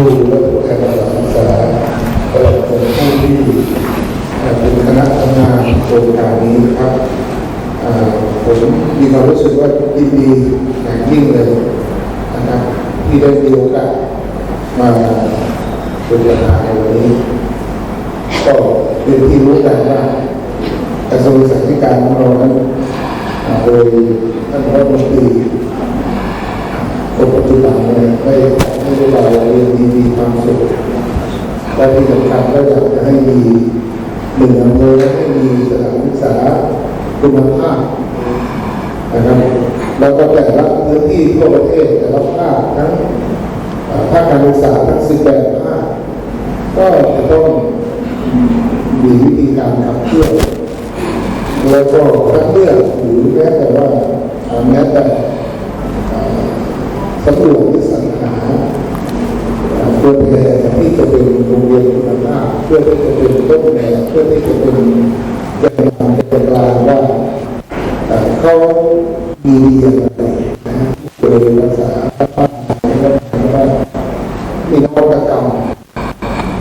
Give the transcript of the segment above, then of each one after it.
ผู้รับการศึกษาตลอดจนผู้ที่เป็นคณะทำงานโครงการนี้ครับผมมีความรู้สึกว่าดีดีอย่างยิ่งเลยนะครับที่ได้มีโอกาสมาบริการในวันนี้ก็เป็นที่รู้กันว่ากระทรวงศึกษาธิการของเรานั้นโดยท่านรัฐมนตรีคนปัจจุบันเนี่ยได้ ออกนโยบาเรียนดีมีความสุขและที่สำคัญก็อยากจะให้มีหนึ่งอำเภอให้มีสถานศึกษาคุณภาพนะครับแล้วก็แต่ละพื้นที่ทั่วประเทศแต่ละภาคทั้งภาคการศึกษาทั้งสิบแปดภาคก็จะต้องมีวิธีการขับเคลื่อนแล้วก็คัดเลือกหรือแม้แต่ว่าอ่าแม้แต่สำรวจ อ่าตัวแทนที่จะเป็นโรงเรียนคุณภาพเพื่อที่จะเป็นต้นแบบเพื่อที่จะเป็นแกนนำเป็นกลางว่าเขามีอย่างไรนะฮะโดยภาษาภาษาว่ามีนวัตกรรม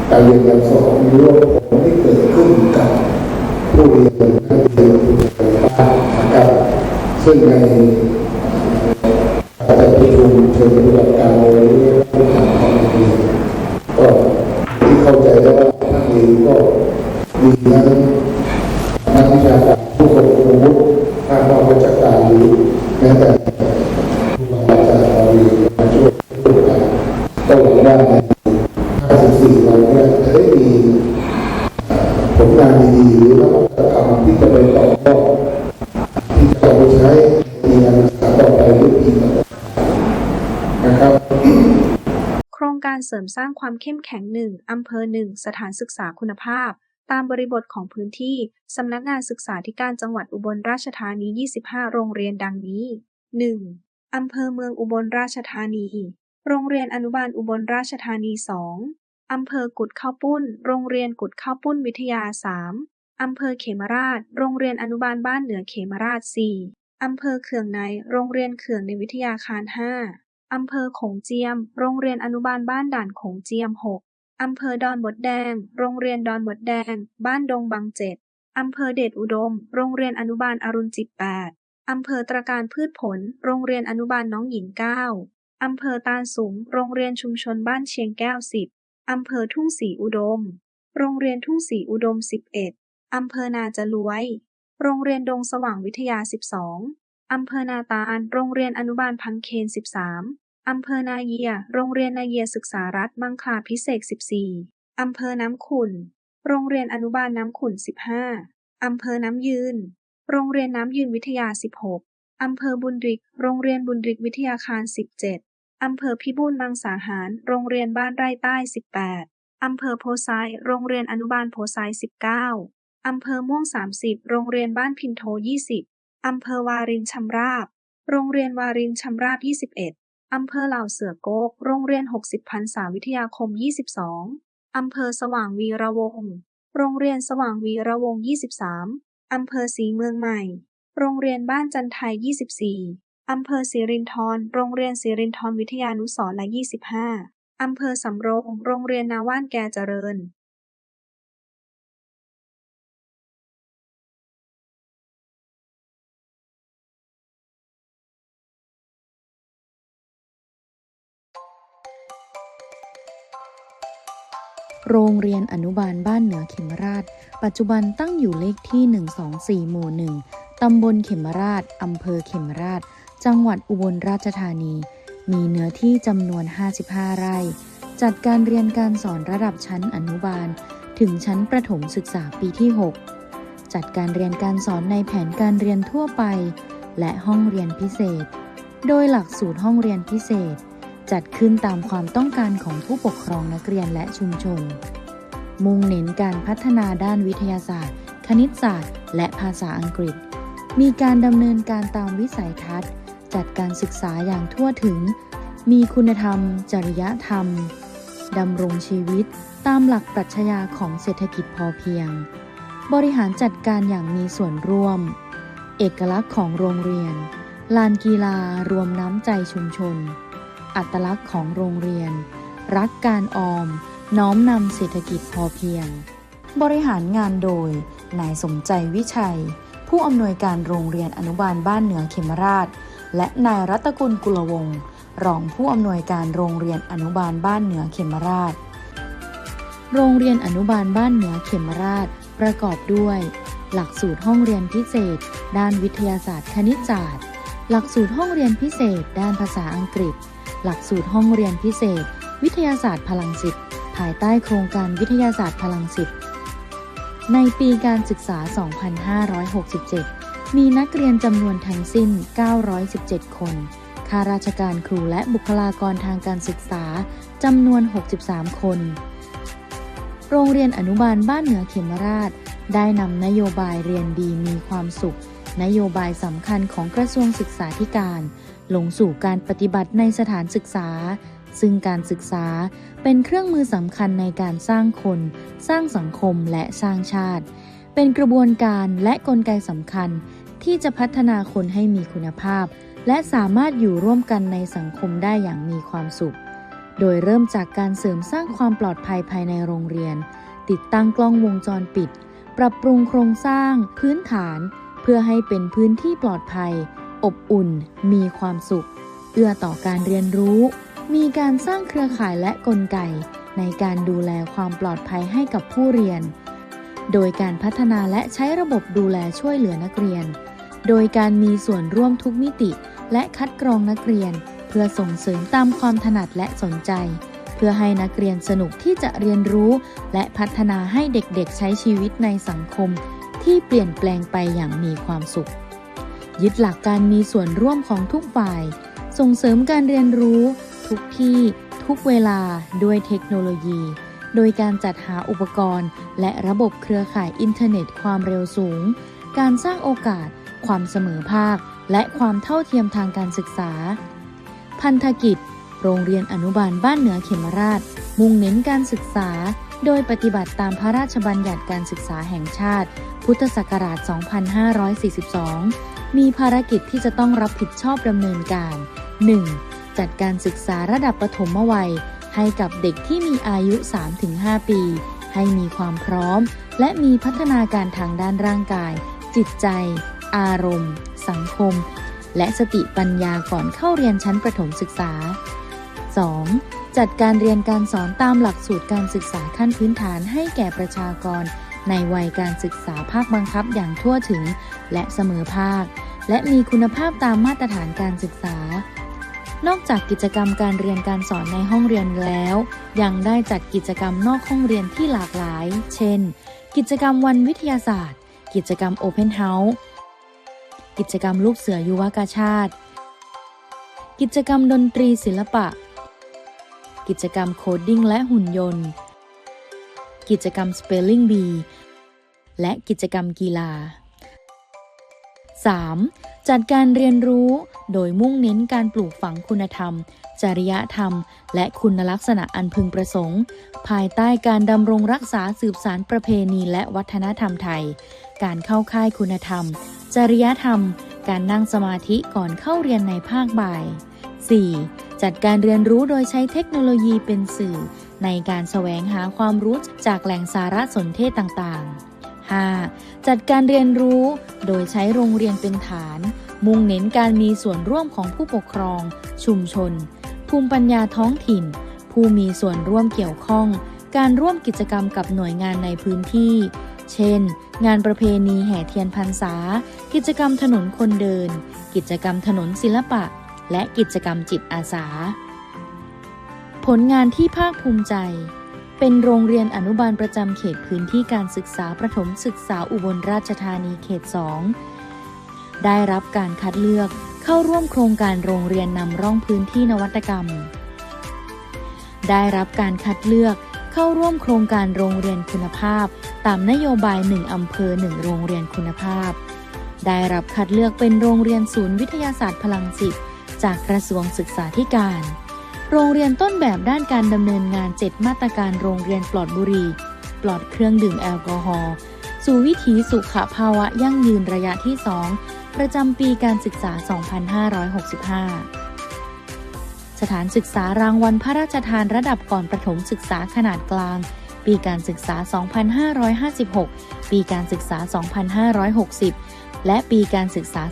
การเรียนการสอนมีโลกผลที่เกิดขึ้นกับผู้เรียนนักเรียนผู้ปฏิบัตินะครับซึ่งใน แม้แต่ผู้บาอาจารย์เราเรียนมาช่วยผู้การก็หวังว่าใน54วันนี่ยจะได้มีผลงานดีๆหรือวัตกรรมที่จะไปต่อยอดที่จะเอาไปใช้ในการศึกษาต่อไปหรือปีนะครับโครงการเสริมสร้างความเข้มแข็งหนึ่งอำเภอหนึ่งสถานศึกษาคุณภาพ ตามบริบทของพื้นที่ สำนักงานศึกษาธิการจังหวัดอุบลราชธานี 25 โรงเรียนดังนี้ 1. อำเภอเมืองอุบลราชธานี โรงเรียนอนุบาลอุบลราชธานี 2. อำเภอกุดข้าวปุ้น โรงเรียนกุดข้าวปุ้นวิทยา 3. อำเภอเขมราช โรงเรียนอนุบาลบ้านเหนือเขมราช 4. อำเภอเขื่องใน โรงเรียนเขื่องในวิทยาคาร 5. อำเภอโขงเจียม โรงเรียนอนุบาลบ้านด่านโขงเจียม 6. อำเภอดอนบดแดง โรงเรียนดอนบดแดง บ้านดงบางเจ็ด อำเภอเดชอุดม โรงเรียนอนุบาลอรุณจิต8อำเภอตระการพืชผล โรงเรียนอนุบาลน้องหญิง9อำเภอตาลสุมโรงเรียนชุมชนบ้านเชียงแก้ว10อำเภอทุ่งศรีอุดม โรงเรียนทุ่งศรีอุดม11อำเภอนาจลวย โรงเรียนดงสว่างวิทยา12องอำเภอนาตาล โรงเรียนอนุบาลพังเคน13 อำเภอนาเยีย โรงเรียนนาเยียศึกษารัฐ มังคลาพิเศษก 14 อำเภอน้ำขุ่น โรงเรียนอนุบาลน้ำขุ่น 15 อำเภอน้ำยืน โรงเรียนน้ำยืนวิทยา 16 อำเภอบุญริก โรงเรียนบุญริกวิทยาคาร 17 อำเภอพิบูลมังสาหาร โรงเรียนบ้านไร่ใต้ 18 อำเภอโพไซ โรงเรียนอนุบาลโพไซ 19 อำเภอม่วง 30 โรงเรียนบ้านพินโท 20 อำเภอวารินชำราบ โรงเรียนวารินชำราบ 21 อำเภอเหล่าเสือโกก โรงเรียน 60พรรษาวิทยาคม 22 อำเภอสว่างวีระวง โรงเรียนสว่างวีระวง 23 อำเภอศรีเมืองใหม่ โรงเรียนบ้านจันไทย 24 อำเภอสิรินธร โรงเรียนสิรินธรวิทยานุสรณ์และ 25 อำเภอสำโรง โรงเรียนนาว่านแกเจริญ โรงเรียนอนุบาลบ้านเหนือเขมราช ปัจจุบันตั้งอยู่เลขที่ 124 หมู่ 1 ตำบลเขมราช อำเภอเขมราช จังหวัดอุบลราชธานี มีเนื้อที่จำนวน 55 ไร่ จัดการเรียนการสอนระดับชั้นอนุบาล ถึงชั้นประถมศึกษาปีที่ 6 จัดการเรียนการสอนในแผนการเรียนทั่วไป และห้องเรียนพิเศษ โดยหลักสูตรห้องเรียนพิเศษ จัดขึ้นตามความต้องการของผู้ปกครองนักเรียนและชุมชน มุ่งเน้นการพัฒนาด้านวิทยาศาสตร์ คณิตศาสตร์ และภาษาอังกฤษ มีการดำเนินการตามวิสัยทัศน์ จัดการศึกษาอย่างทั่วถึง มีคุณธรรม จริยธรรมดำรงชีวิต ตามหลักปรัชญาของเศรษฐกิจพอเพียง บริหารจัดการอย่างมีส่วนร่วม เอกลักษณ์ของโรงเรียน ลานกีฬารวมน้ำใจชุมชน อัตลักษณ์ของโรงเรียน รักการออม น้อมนำเศรษฐกิจพอเพียง บริหารงานโดย นายสมใจวิชัย ผู้อำนวยการโรงเรียนอนุบาลบ้านเหนือเขมราช และนายรัตกุลกุลวงศ์รองผู้อำนวยการโรงเรียนอนุบาลบ้านเหนือเขมราช โรงเรียนอนุบาลบ้านเหนือเขมราช ประกอบด้วย หลักสูตรห้องเรียนพิเศษ ด้านวิทยาศาสตร์คณิตศาสตร์ หลักสูตรห้องเรียนพิเศษ ด้านภาษาอังกฤษ หลักสูตรห้องเรียนพิเศษ วิทยาศาสตร์พลังจิตภายใต้โครงการวิทยาศาสตร์พลังจิตในปีการศึกษา 2567 มีนักเรียนจำนวนทั้งสิ้น 917 คน ข้าราชการครูและบุคลากรทางการศึกษาจำนวน 63 คน โรงเรียนอนุบาลบ้านเหนือเขมราช ได้นำนโยบายเรียนดีมีความสุข นโยบายสำคัญของกระทรวงศึกษาธิการ ลงสู่การปฏิบัติในสถานศึกษา ซึ่งการศึกษาเป็นเครื่องมือสำคัญในการสร้างคน สร้างสังคมและสร้างชาติ เป็นกระบวนการและกลไกสำคัญ ที่จะพัฒนาคนให้มีคุณภาพ และสามารถอยู่ร่วมกันในสังคมได้อย่างมีความสุข โดยเริ่มจากการเสริมสร้างความปลอดภัยภายในโรงเรียน ติดตั้งกล้องวงจรปิด ปรับปรุงโครงสร้าง พื้นฐาน เพื่อให้เป็นพื้นที่ปลอดภัย อบอุ่น มีความสุข เอื้อต่อการเรียนรู้ มีการสร้างเครือข่ายและกลไก ในการดูแลความปลอดภัยให้กับผู้เรียน โดยการพัฒนาและใช้ระบบดูแลช่วยเหลือนักเรียน โดยการมีส่วนร่วมทุกมิติ และคัดกรองนักเรียน เพื่อส่งเสริมตามความถนัดและสนใจ เพื่อให้นักเรียนสนุกที่จะเรียนรู้ และพัฒนาให้เด็กๆ ใช้ชีวิตในสังคม ที่เปลี่ยนแปลงไปอย่างมีความสุข ยึดหลักการมีส่วนร่วมของทุกฝ่าย ส่งเสริมการเรียนรู้ ทุกที่ ทุกเวลาด้วยเทคโนโลยี โดยการจัดหาอุปกรณ์ และระบบเครือข่ายอินเทอร์เน็ตความเร็วสูง การสร้างโอกาส ความเสมอภาค และความเท่าเทียมทางการศึกษา พันธกิจ โรงเรียนอนุบาลบ้านเหนือเขมราช มุ่งเน้นการศึกษา โดยปฏิบัติตามพระราชบัญญัติการศึกษาแห่งชาติ พุทธศักราช 2542 มีภารกิจที่จะต้องรับผิดชอบดำเนินการ 1. จัดการศึกษาระดับประถมวัย ให้กับเด็กที่มีอายุ 3-5 ปี ให้มีความพร้อม และมีพัฒนาการทางด้านร่างกาย จิตใจ อารมณ์ สังคม และสติปัญญาก่อนเข้าเรียนชั้นประถมศึกษา 2. จัดการเรียนการสอนตามหลักสูตรการศึกษาขั้นพื้นฐานให้แก่ประชากร ในวัยการศึกษาภาคบังคับอย่างทั่วถึง และเสมอภาค และมีคุณภาพตามมาตรฐานการศึกษา นอกจากกิจกรรมการเรียนการสอนในห้องเรียนแล้ว ยังได้จัดกิจกรรมนอกห้องเรียนที่หลากหลาย เช่น กิจกรรมวันวิทยาศาสตร์ กิจกรรม Open House กิจกรรมลูกเสือยุวกาชาติ กิจกรรมดนตรีศิลปะ กิจกรรมโคดดิ้งและหุ่นยนต์ กิจกรรม Spelling Bee และกิจกรรมกีฬา 3. จัดการเรียนรู้โดยมุ่งเน้นการปลูกฝังคุณธรรม จริยธรรม และคุณลักษณะอันพึงประสงค์ ภายใต้การดำรงรักษาสืบสารประเพณีและวัฒนธรรมไทย การเข้าค่ายคุณธรรม จริยธรรม การนั่งสมาธิก่อนเข้าเรียนในภาคบ่าย 4. จัดการเรียนรู้โดยใช้เทคโนโลยีเป็นสื่อ ในการแสวงหาความรู้จากแหล่งสารสนเทศต่างๆ 5. จัดการเรียนรู้ โดยใช้โรงเรียนเป็นฐาน มุ่งเน้นการมีส่วนร่วมของผู้ปกครอง ชุมชน ภูมิปัญญาท้องถิ่น ผู้มีส่วนร่วมเกี่ยวข้อง การร่วมกิจกรรมกับหน่วยงานในพื้นที่ เช่น งานประเพณีแห่เทียนพรรษา กิจกรรมถนนคนเดิน กิจกรรมถนนศิลปะ และกิจกรรมจิตอาสา ผลงานที่ภาคภูมิใจ เป็นโรงเรียนอนุบาลประจำเขตพื้นที่การศึกษาประถมศึกษาอุบลราชธานีเขต 2 ได้รับการคัดเลือกเข้าร่วมโครงการโรงเรียนนำร่องพื้นที่นวัตกรรม ได้รับการคัดเลือกเข้าร่วมโครงการโรงเรียนคุณภาพ ตามนโยบาย 1 อำเภอ 1 โรงเรียนคุณภาพ ได้รับคัดเลือกเป็นโรงเรียนศูนย์วิทยาศาสตร์พลังจิต จากกระทรวงศึกษาธิการ โรงเรียนต้นแบบด้านการดำเนินงาน 7 มาตรการโรงเรียนปลอดบุหรี่ ปลอดเครื่องดื่มแอลกอฮอล์สู่วิถีสุขภาวะยั่งยืนระยะที่ 2 ประจำปีการศึกษา 2565 สถานศึกษารางวัลพระราชทานระดับก่อนประถมศึกษาขนาดกลาง ปีการศึกษา 2556 ปีการศึกษา 2560 และปีการศึกษา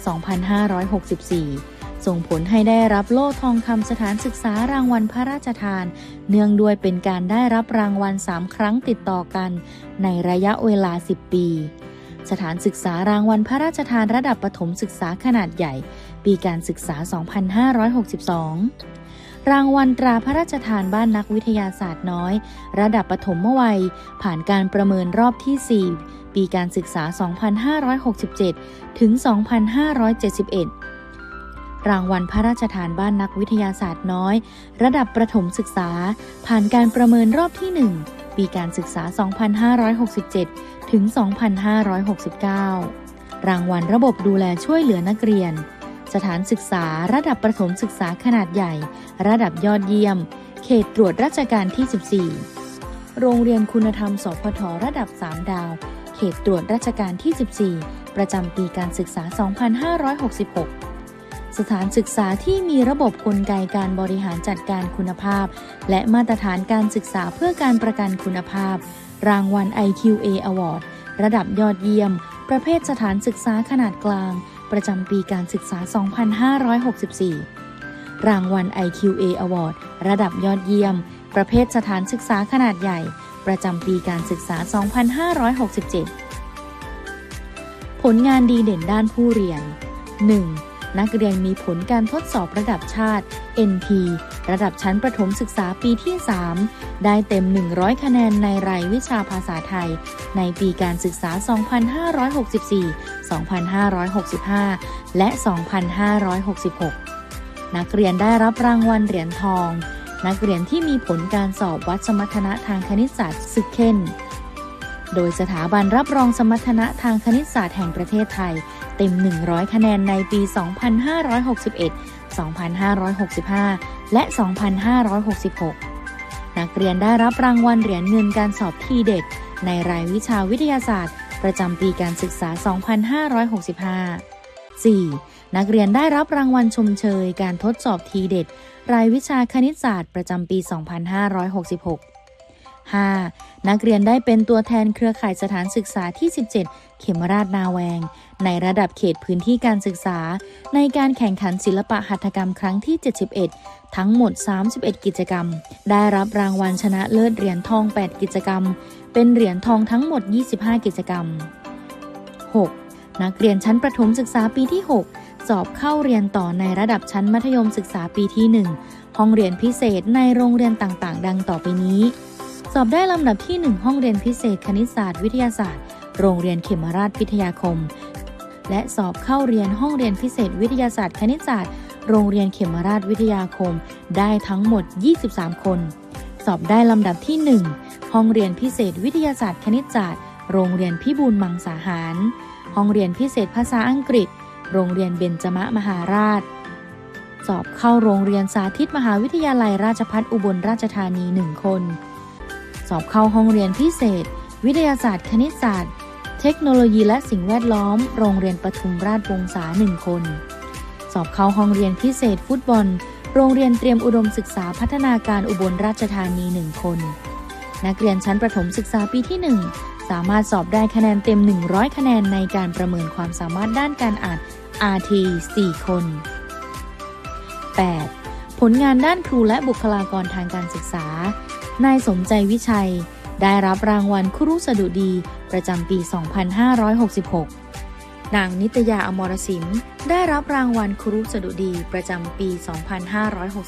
2564 ส่งผลให้ได้รับโล่ทองคำสถานศึกษารางวัลพระราชทาน เนื่องด้วยเป็นการได้รับรางวัล 3 ครั้งติดต่อกัน ในระยะเวลา 10 ปี สถานศึกษารางวัลพระราชทานระดับประถมศึกษาขนาดใหญ่ ปีการศึกษา 2562รางวัลตราพระราชทานบ้านนักวิทยาศาสตร์น้อย ระดับประถมวัย ผ่านการประเมินรอบที่ 4 ปีการศึกษา 2567 ถึง 2571 รางวัลพระราชทานบ้านนักวิทยาศาสตร์น้อย ระดับประถมศึกษา ผ่านการประเมินรอบที่ 1 ปีการศึกษา 2567 ถึง 2569 รางวัลระบบดูแลช่วยเหลือนักเรียน สถานศึกษาระดับประถมศึกษาขนาดใหญ่ ระดับยอดเยี่ยม เขตตรวจราชการที่ 14 โรงเรียนคุณธรรมสพทระดับ 3 ดาว เขตตรวจราชการที่ 14 ประจำปีการศึกษา 2566 สถานศึกษาที่มีระบบกลไกการบริหารจัดการคุณภาพ และมาตรฐานการศึกษาเพื่อการประกันคุณภาพ รางวัล IQA Award ระดับยอดเยี่ยม ประเภทสถานศึกษาขนาดกลาง ประจำปีการศึกษา 2564 รางวัล IQA Award ระดับยอดเยี่ยม ประเภทสถานศึกษาขนาดใหญ่ ประจำปีการศึกษา 2567 ผลงานดีเด่นด้านผู้เรียน 1. นักเรียนมีผลการทดสอบระดับชาติ NP ระดับชั้นประถมศึกษาปีที่ 3 ได้เต็ม 100 คะแนนในรายวิชาภาษาไทย ในปีการศึกษา 2564 2565 และ 2566 นักเรียนได้รับรางวัลเหรียญทอง นักเรียนที่มีผลการสอบวัดสมรรถนะทางคณิตศาสตร์ซึกเคนโดยสถาบันรับรองสมรรถนะทางคณิตศาสตร์แห่งประเทศไทย เต็ม 100 คะแนนในปี 2561 2565 และ 2566 นักเรียนได้รับรางวัลเหรียญเงินการสอบทีเด็ด ในรายวิชาวิทยาศาสตร์ ประจำปีการศึกษา 2565 4. นักเรียนได้รับรางวัลชมเชยการทดสอบทีเด็ด รายวิชาคณิตศาสตร์ประจำปี 2566 5. นักเรียนได้เป็นตัวแทนเครือข่ายสถานศึกษาที่ 17 เขมราชนาแวง ในระดับเขตพื้นที่การศึกษา ในการแข่งขันศิลปะหัตถกรรมครั้งที่ 71 ทั้งหมด 31 กิจกรรม ได้รับรางวัลชนะเลิศเหรียญทอง 8 กิจกรรม เป็นเหรียญทองทั้งหมด 25 กิจกรรม 6. นักเรียนชั้นประถมศึกษาปีที่ 6 สอบเข้าเรียนต่อในระดับชั้นมัธยมศึกษาปีที่ 1 ห้องเรียนพิเศษในโรงเรียนต่างๆ ดังต่อไปนี้ สอบได้ลำดับที่ 1 ห้องเรียนพิเศษคณิตศาสตร์ วิทยาศาสตร์ โรงเรียนเขมราชพิทยาคม และสอบเข้าเรียนห้องเรียนพิเศษวิทยาศาสตร์คณิตศาสตร์ โรงเรียนเขมราชวิทยาคม ได้ทั้งหมด 23 คน สอบได้ลำดับที่ 1 ห้องเรียนพิเศษวิทยาศาสตร์คณิตศาสตร์ โรงเรียนพิบูลมังสาหาร ห้องเรียนพิเศษภาษาอังกฤษ โรงเรียนเบญจมะมหาราช สอบเข้าโรงเรียนสาธิตมหาวิทยาลัยราชภัฏอุบลราชธานี 1 คน สอบเข้าห้องเรียนพิเศษ วิทยาศาสตร์ คณิตศาสตร์ ทคโนโลยีและสิ่งแวดล้อม โรงเรียนปทุมราชวงศา1คน สอบเข้าห้องเรียนพิเศษฟุตบอล โรงเรียนเตรียมอุดมศึกษาพัฒนาการอุบลราชธานี1คน นักเรียนชั้นประถมศึกษาปีที่ 1 สามารถสอบได้คะแนนเต็ม 100 คะแนนในการประเมินความสามารถด้านการอ่าน RT 4 คน 8. ผลงานด้านครูและบุคลากรทางการศึกษา นายสมใจวิชัย ได้รับรางวัลครุสดุดี ประจำปี 2566 นางนิตยาอมรสินได้รับรางวัลครุสดุดีประจำปี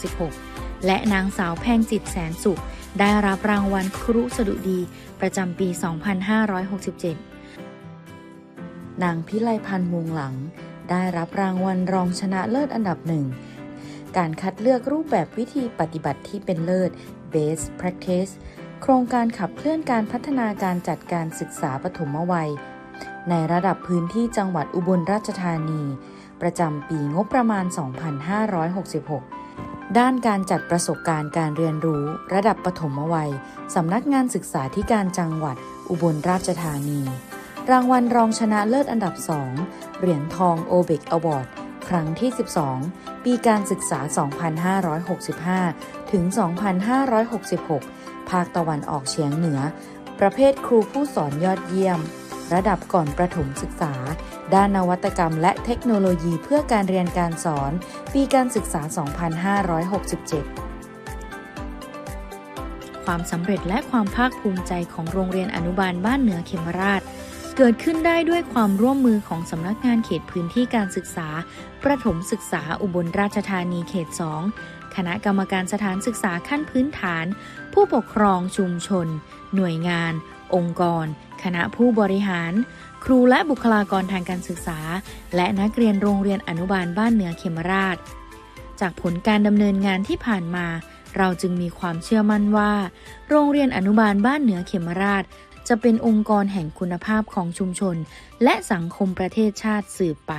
2566 และนางสาวแพงจิตแสนสุข ได้รับรางวัลครุสดุดีประจำปี 2567 นางพิไลพันธ์วงหลัง ได้รับรางวัลรองชนะเลิศอันดับหนึ่งการคัดเลือกรูปแบบวิธีปฏิบัติที่เป็นเลิศ Best Practice โครงการขับเคลื่อนการพัฒนาการจัดการศึกษาปฐมวัย ในระดับพื้นที่จังหวัดอุบลราชธานี ประจำปีงบประมาณ 2566 ด้านการจัดประสบการณ์การเรียนรู้ ระดับปฐมวัยสำนักงานศึกษาธิการจังหวัดอุบลราชธานี รางวัลรองชนะเลิศอันดับ 2 เหรียญทองโอเบกอวอร์ดครั้งที่ 12 ปีการศึกษา 2565 ถึง 2566 ภาคตะวันออกเฉียงเหนือ ประเภทครูผู้สอนยอดเยี่ยม ระดับก่อนประถมศึกษา ด้านนวัตกรรมและเทคโนโลยีเพื่อการเรียนการสอน ปีการศึกษา 2567ความสำเร็จและความภาคภูมิใจของโรงเรียนอนุบาลบ้านเหนือเขมราช เกิดขึ้นได้ด้วยความร่วมมือของสำนักงานเขตพื้นที่การศึกษา ประถมศึกษาอุบลราชธานีเขต 2 คณะกรรมการสถานศึกษาขั้นพื้นฐาน ผู้ปกครองชุมชน หน่วยงาน องค์กร คณะผู้บริหาร ครูและบุคลากรทางการศึกษา และนักเรียนโรงเรียนอนุบาลบ้านเหนือเขมราช จากผลการดำเนินงานที่ผ่านมา เราจึงมีความเชื่อมั่นว่า โรงเรียนอนุบาลบ้านเหนือเขมราช จะเป็นองค์กรแห่งคุณภาพของชุมชน และสังคมประเทศชาติสืบไป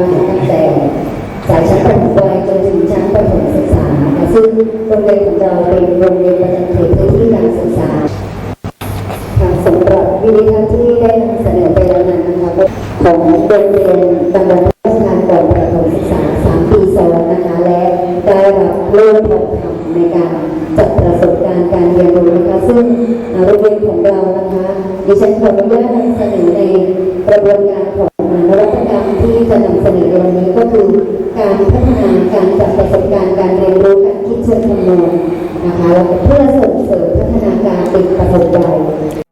ตั้งแต่สายชั้นประถมปลายจนถึงชั้นประถมศึกษา ซึ่งโรงเรียนของเราเป็นโรงเรียนประจำเขตพื้นที่การศึกษาค่ะสำหรับวิดีทัศน์ที่ได้นำเสนอไปแล้วนั้นนะคะของโรงเรียนตำบลราชการก่อนประถมศึกษาสามปีซ้อนนะคะและได้รับเลื่อนทองคำในการจัดประสบการณ์การเรียนรู้นะคะซึ่งโรงเรียนของเรานะคะดิฉันขออนุญาตนำเสนอในกระบวนการของ จะนำเสนอในวันนี้ก็คือการพัฒนาการจัดประสบการณ์การเรียนรู้การคิดเชิงคำนวณนะคะเพื่อส่งเสริมพัฒนาการเด็กประถมวัย